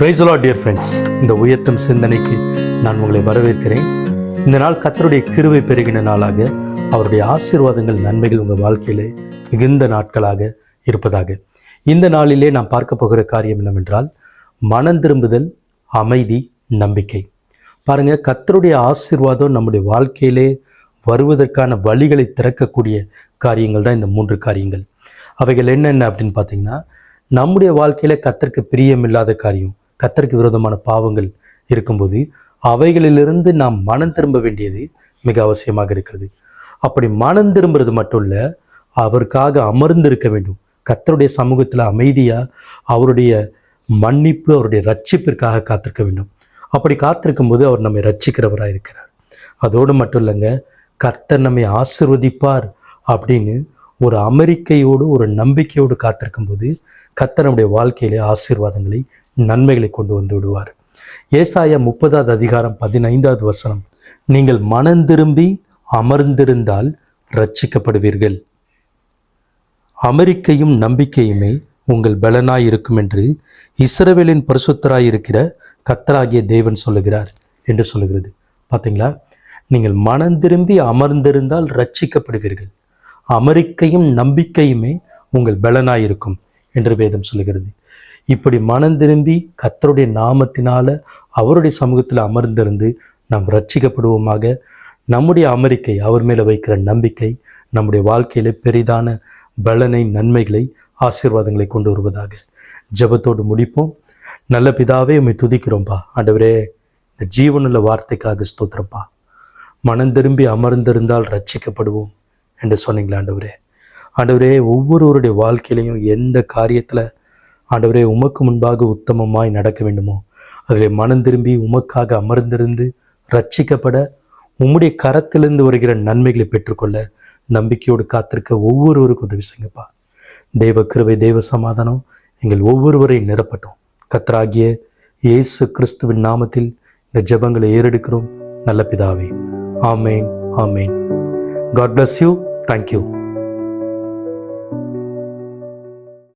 பிரைஸ்லா dear friends இந்த உயர்த்தும் சிந்தனைக்கு நான் உங்களை வரவேற்கிறேன். இந்த நாள் கத்தருடைய கிருவை பெருகின நாளாக அவருடைய ஆசீர்வாதங்கள் நன்மைகள் உங்கள் வாழ்க்கையிலே மிகுந்த நாட்களாக இருப்பதாக. இந்த நாளிலே நாம் பார்க்க போகிற காரியம் என்னவென்றால் மனம் திரும்புதல் அமைதி நம்பிக்கை. பாருங்கள் கத்தருடைய ஆசீர்வாதம் நம்முடைய வாழ்க்கையிலே வருவதற்கான வழிகளை திறக்கக்கூடிய காரியங்கள் தான் இந்த மூன்று காரியங்கள். அவைகள் என்னென்ன அப்படின்னு பார்த்தீங்கன்னா நம்முடைய வாழ்க்கையில் கத்தருக்கு பிரியமில்லாத காரியம். கத்தருக்கு விரோதமான பாவங்கள் இருக்கும்போது அவைகளிலிருந்து நாம் மனம் திரும்ப வேண்டியது மிக அவசியமாக இருக்கிறது. அப்படி மனம் திரும்புறது மட்டும் இல்லை அவருக்காக அமர்ந்து இருக்க வேண்டும். கத்தருடைய சமூகத்தில் அமைதியா அவருடைய மன்னிப்பு அவருடைய ரட்சிப்பிற்காக காத்திருக்க வேண்டும். அப்படி காத்திருக்கும் போது அவர் நம்மை ரட்சிக்கிறவராக இருக்கிறார். அதோடு மட்டும் இல்லைங்க கர்த்தர் நம்மை ஆசிர்வதிப்பார் அப்படின்னு ஒரு அமெரிக்கையோடு ஒரு நம்பிக்கையோடு காத்திருக்கும் போது கர்த்தர் நம்முடைய வாழ்க்கையிலே ஆசீர்வாதங்களை நன்மைகளை கொண்டு வந்து விடுவார். ஏசாயா முப்பதாவது அதிகாரம் பதினைந்தாவது வசனம் நீங்கள் மனம் திரும்பி அமர்ந்திருந்தால் ரட்சிக்கப்படுவீர்கள் அமெரிக்கையும் நம்பிக்கையுமே உங்கள் பலனாய் இருக்கும் என்று இஸ்ரவேலின் பரிசுத்தராயிருக்கிற கத்தராகிய தேவன் சொல்லுகிறார் என்று சொல்லுகிறது. பார்த்தீங்களா நீங்கள் மனம் திரும்பி அமர்ந்திருந்தால் ரட்சிக்கப்படுவீர்கள் அமெரிக்கையும் நம்பிக்கையுமே உங்கள் பலனாயிருக்கும் என்று வேதம் சொல்லுகிறது. இப்படி மனம் திரும்பி கத்தருடைய நாமத்தினால அவருடைய சமூகத்தில் அமர்ந்திருந்து நாம் ரட்சிக்கப்படுவோமாக நம்முடைய அமெரிக்கை அவர் மேலே வைக்கிற நம்பிக்கை நம்முடைய வாழ்க்கையில பெரிதான பலனை நன்மைகளை ஆசீர்வாதங்களை கொண்டு வருவதாக. ஜெபத்தோடு முடிப்போம். நல்ல பிதாவே உண்மை துதிக்கிறோம்ப்பா ஆண்டவரே இந்த ஜீவனுள்ள வார்த்தைக்காக ஸ்தோத்திரம்ப்பா மனம் திரும்பி அமர்ந்திருந்தால் ரட்சிக்கப்படுவோம் என்று சொன்னீங்களா ஆண்டவரே. ஆண்டவரே ஒவ்வொருவருடைய வாழ்க்கையிலையும் எந்த காரியத்தில் ஆண்டவரே உமக்கு முன்பாக உத்தமமாய் நடக்க வேண்டுமோ? அதில் மனம் திரும்பி உமக்காக அமர்ந்திருந்து ரட்சிக்கப்பட உம்முடைய கரத்திலிருந்து வருகிற நன்மைகளை பெற்றுக்கொள்ள நம்பிக்கையோடு காத்திருக்க ஒவ்வொருவருக்கும் உதவி செய்யுங்கப்பா. தெய்வ கிருவை தெய்வ சமாதானம் எங்கள் ஒவ்வொருவரையும் நிரப்பட்டும். கத்தராகிய இயேசு கிறிஸ்துவின் நாமத்தில் இந்த ஜெபங்களை ஏறெடுக்கிறோம். நல்ல பிதாவே. ஆமேன் ஆமேன். God bless you thank you